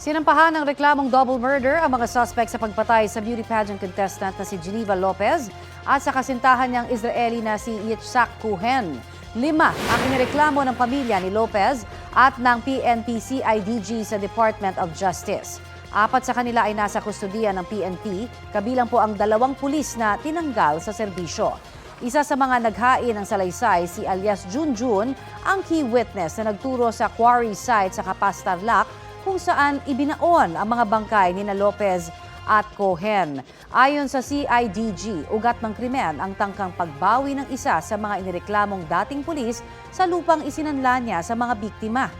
Sinampahan ng reklamong double murder ang mga suspect sa pagpatay sa beauty pageant contestant na si Geneva Lopez at sa kasintahan niyang Israeli na si Yitzhak Cohen. Lima ang inireklamo ng pamilya ni Lopez at ng PNP-CIDG sa Department of Justice. Apat sa kanila ay nasa kustudiya ng PNP, kabilang po ang dalawang pulis na tinanggal sa serbisyo. Isa sa mga naghain ng salaysay, si alias Junjun, ang key witness na nagturo sa quarry site sa Kapas Tarlac kung saan ibinaon ang mga bangkay ni na Lopez at Cohen. Ayon sa CIDG, ugat ng krimen ang tangkang pagbawi ng isa sa mga inireklamong dating pulis sa lupang isinanla niya sa mga biktima.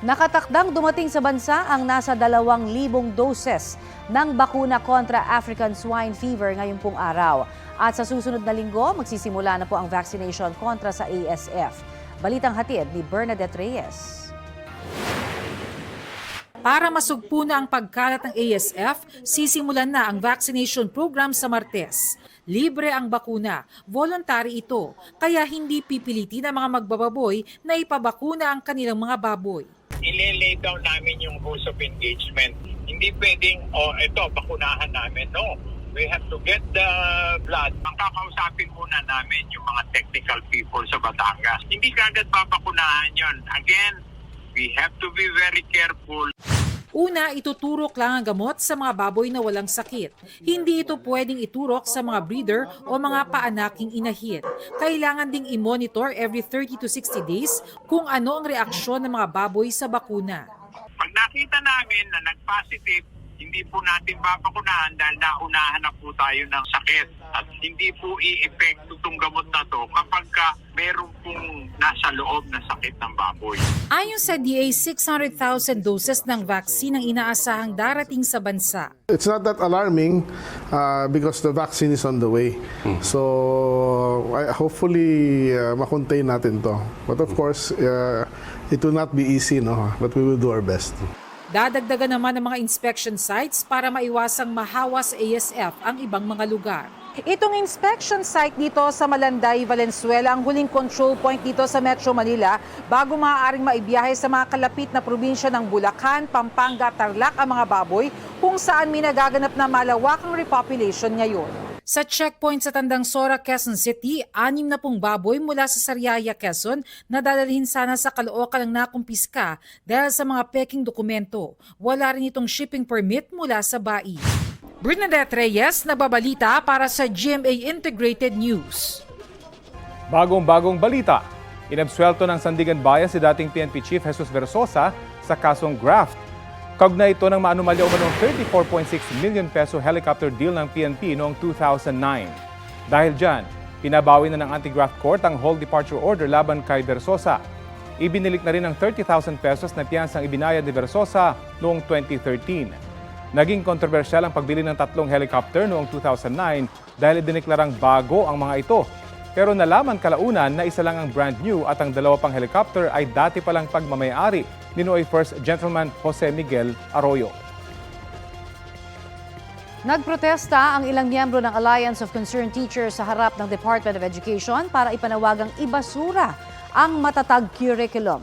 Nakatakdang dumating sa bansa ang nasa 2,000 doses ng bakuna kontra African swine fever ngayong pong araw. At sa susunod na linggo, magsisimula na po ang vaccination kontra sa ASF. Balitang hatid ni Bernadette Reyes. Para masugpo na ang pagkalat ng ASF, sisimulan na ang vaccination program sa Martes. Libre ang bakuna, voluntary ito, kaya hindi pipilitin ang mga magbababoy na ipabakuna ang kanilang mga baboy. ililay down namin yung rules of engagement. Hindi pwedeng, oh, ito, bakunahan namin. No. We have to get the blood. Ang kakausapin muna namin yung mga technical people sa Batangas. Hindi kagad babakunahan yon. Again, we have to be very careful. Una, ituturok lang ang gamot sa mga baboy na walang sakit. Hindi ito pwedeng iturok sa mga breeder o mga paanaking inahin. Kailangan ding i-monitor every 30 to 60 days kung ano ang reaksyon ng mga baboy sa bakuna. Pag nakita namin na nag-positive, hindi po natin babakunahan dahil naunahan na po tayo ng sakit. At hindi po i-epekto itong gamot na to kapag ka meron pong nasa loob na sakit ng baboy. Ayon sa DA, 600,000 doses ng vaccine ang inaasahang darating sa bansa. It's not that alarming uh, because the vaccine is on the way. So I, hopefully uh, makontain natin to. But of course, uh, it will not be easy, no? But we will do our best. Dadagdagan naman ng mga inspection sites para maiwasang mahawa sa ASF ang ibang mga lugar. Itong inspection site dito sa Malanday, Valenzuela, ang huling control point dito sa Metro Manila bago maaaring maibiyahe sa mga kalapit na probinsya ng Bulacan, Pampanga, Tarlac ang mga baboy kung saan may nagaganap na malawakang repopulation ngayon. Sa checkpoint sa Tandang Sora, Quezon City, anim na pong baboy mula sa Sariaya, Quezon na dadalhin sana sa Caloocan ng nakumpiska dahil sa mga peking dokumento. Wala rin itong shipping permit mula sa BAI. Bernadette Reyes, nababalita para sa GMA Integrated News. Bagong-bagong balita. Inabswelto ng Sandigan Bayan si dating PNP Chief Jesus Versosa sa kasong graft. Kaugnay ito ng maanumalya umanong 34.6 million peso helicopter deal ng PNP noong 2009. Dahil dyan, pinabawi na ng anti-graft court ang whole departure order laban kay Versosa. Ibinilik na rin ang 30,000 pesos na piyansang ibinayad ni Versosa noong 2013. Naging kontrobersyal ang pagbili ng tatlong helicopter noong 2009 dahil idineklarang bago ang mga ito. Pero nalaman kalaunan na isa lang ang brand new at ang dalawa pang helicopter ay dati palang pagmamayari ni Noy First Gentleman Jose Miguel Arroyo. Nagprotesta ang ilang miyembro ng Alliance of Concerned Teachers sa harap ng Department of Education para ipanawagang ibasura ang matatag curriculum.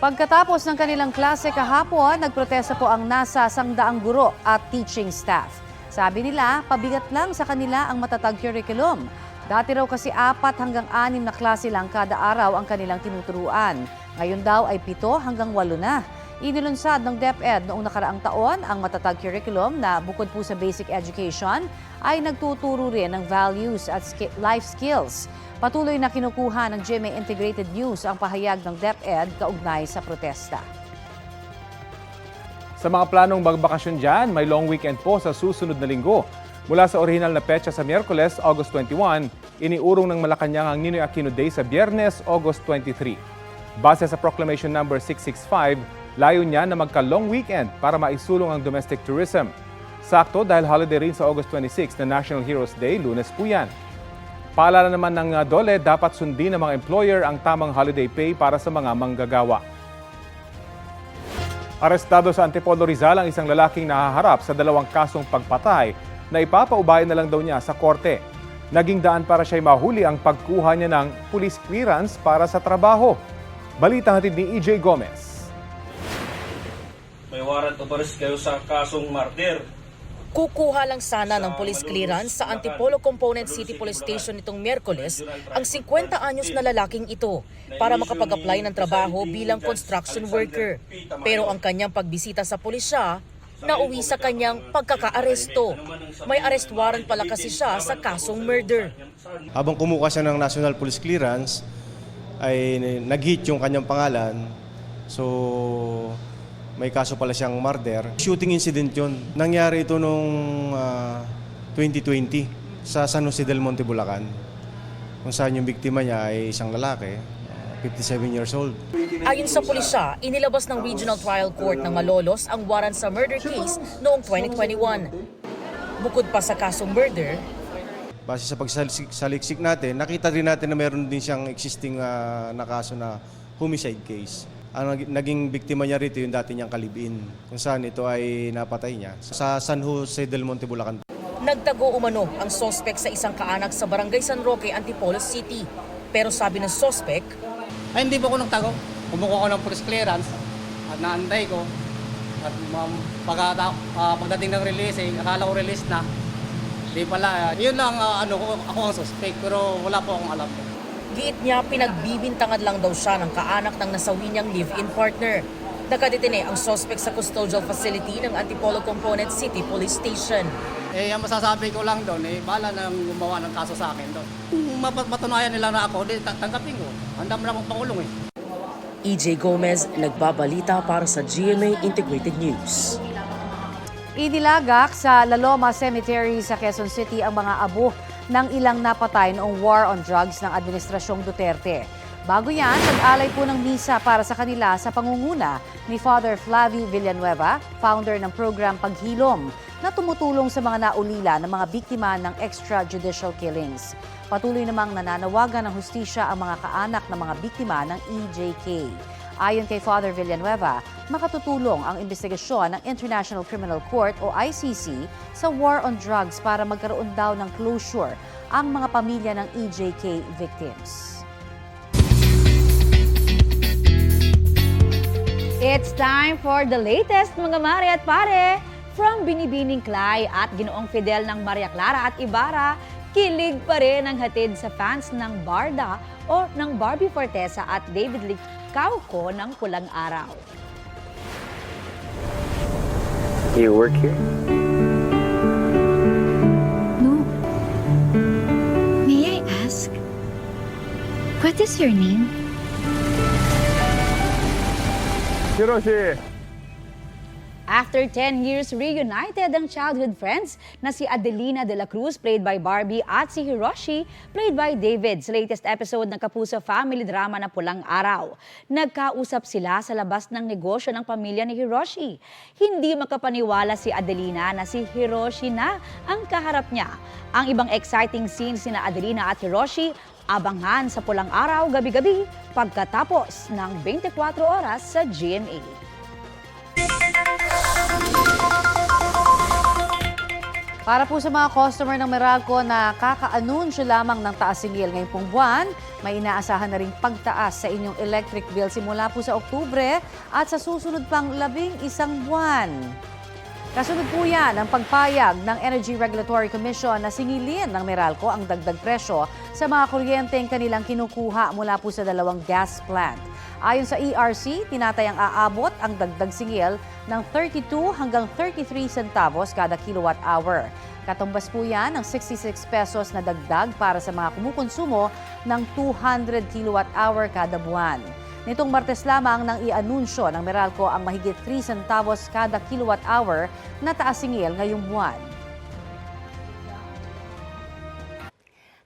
Pagkatapos ng kanilang klase kahapon, nagprotesta po ang nasa sangdaang guro at teaching staff. Sabi nila, pabigat lang sa kanila ang matatag curriculum. Dati raw kasi apat hanggang anim na klase lang kada araw ang kanilang tinuturuan. Ngayon daw ay pito hanggang walo na. Inilunsad ng DepEd noong nakaraang taon ang matatag curriculum na bukod po sa basic education ay nagtuturo rin ng values at life skills. Patuloy na kinukuha ng GMA Integrated News ang pahayag ng DepEd kaugnay sa protesta. Sa mga planong magbakasyon dyan, may long weekend po sa susunod na linggo. Mula sa orihinal na petsa sa Miyerkules, August 21, iniurong ng Malacanang ang Ninoy Aquino Day sa Biyernes, August 23. Base sa Proclamation Number 665, layo niya na magka-long weekend para maisulong ang domestic tourism. Sakto dahil holiday rin sa August 26 na National Heroes Day, lunes po yan. Paalala naman ng uh, DOLE, dapat sundin ng mga employer ang tamang holiday pay para sa mga manggagawa. Arestado sa Antipolo Rizal ang isang lalaking nahaharap sa dalawang kasong pagpatay na ipapaubayan na lang daw niya sa korte. Naging daan para siya'y mahuli ang pagkuha niya ng police clearance para sa trabaho. Balita hatid ni EJ Gomez. Warrant of arrest kayo sa kasong murder. Kukuha lang sana ng police clearance sa Antipolo Component City Police Station nitong Miyerkules ang 50 anyos na lalaking ito para makapag-apply ng trabaho bilang construction worker. Pero ang kanyang pagbisita sa pulisya, nauwi sa kanyang pagkakaaresto. May arrest warrant pala kasi siya sa kasong murder. Habang kumuha siya ng National Police Clearance, ay nag-hit yung kanyang pangalan. So, may kaso pala siyang murder. Shooting incident yon. Nangyari ito noong ah, 2020 sa San Jose del Monte, Bulacan. Kung saan yung biktima niya ay isang lalaki, ah, 57 years old. Ayon sa pulisya, inilabas ng Regional Trial Court ng Malolos ang warrant sa murder case noong 2021. Bukod pa sa kasong murder, Base sa pagsaliksik natin, nakita rin natin na meron din siyang existing ah, na kaso na homicide case. Ang nag- naging biktima niya rito yung dati niyang kalibin, kung saan ito ay napatay niya sa San Jose del Monte, Bulacan. Nagtago umano ang sospek sa isang kaanak sa Barangay San Roque, Antipolo City. Pero sabi ng sospek, Ay, hindi po ako nagtago. Kumukuha ko ng police clearance at naantay ko. At um, pagkata, ah, pagdating ng release, eh, akala ko release na. Di pala, yun lang ah, ano, ko- ako ang suspect pero wala po akong alam. Giit niya pinagbibintangan lang daw siya ng kaanak ng nasawi niyang live-in partner. Nakadetine ang sospek sa custodial facility ng Antipolo Component City Police Station. Eh, ang masasabi ko lang doon, eh, bala nang gumawa ng kaso sa akin doon. Kung matunayan nila na ako, di, ta- tanggapin ko. Handa mo na akong pakulong eh. EJ Gomez, nagbabalita para sa GMA Integrated News. Idilagak sa Laloma Cemetery sa Quezon City ang mga abo ng ilang napatay noong war on drugs ng Administrasyong Duterte. Bago yan, nag-alay po ng misa para sa kanila sa pangunguna ni Father Flavio Villanueva, founder ng program Paghilom, na tumutulong sa mga naulila ng mga biktima ng extrajudicial killings. Patuloy namang nananawagan ng hustisya ang mga kaanak ng mga biktima ng EJK. Ayon kay Father Villanueva, makatutulong ang investigasyon ng International Criminal Court o ICC sa war on drugs para magkaroon daw ng closure ang mga pamilya ng EJK victims. It's time for the latest mga mare at pare. From Binibining Clay at Ginoong Fidel ng Maria Clara at Ibarra, kilig pa rin ang hatid sa fans ng Barda o ng Barbie Fortesa at David Lee Cauco ng Pulang Araw. You work here? No. May I ask? What is your name? Hiroshi! After 10 years, reunited ang childhood friends na si Adelina de la Cruz, played by Barbie, at si Hiroshi, played by David, sa latest episode ng Kapuso family drama na Pulang Araw. Nagkausap sila sa labas ng negosyo ng pamilya ni Hiroshi. Hindi makapaniwala si Adelina na si Hiroshi na ang kaharap niya. Ang ibang exciting scenes ni Adelina at Hiroshi abangan sa Pulang Araw gabi-gabi pagkatapos ng 24 oras sa GMA. Para po sa mga customer ng Meralco na kaka-anunsyo lamang ng taas singil ngayong pong buwan, may inaasahan na ring pagtaas sa inyong electric bill simula po sa Oktubre at sa susunod pang labing isang buwan. Kasunod po yan ang pagpayag ng Energy Regulatory Commission na singilin ng Meralco ang dagdag presyo sa mga kuryenteng kanilang kinukuha mula po sa dalawang gas plant. Ayon sa ERC, tinatayang aabot ang dagdag singil ng 32 hanggang 33 centavos kada kilowatt hour. Katumbas po yan ng 66 pesos na dagdag para sa mga kumukonsumo ng 200 kilowatt hour kada buwan. Nitong Martes lamang nang i-anunsyo ng Meralco ang mahigit 3 centavos kada kilowatt hour na taas singil ngayong buwan.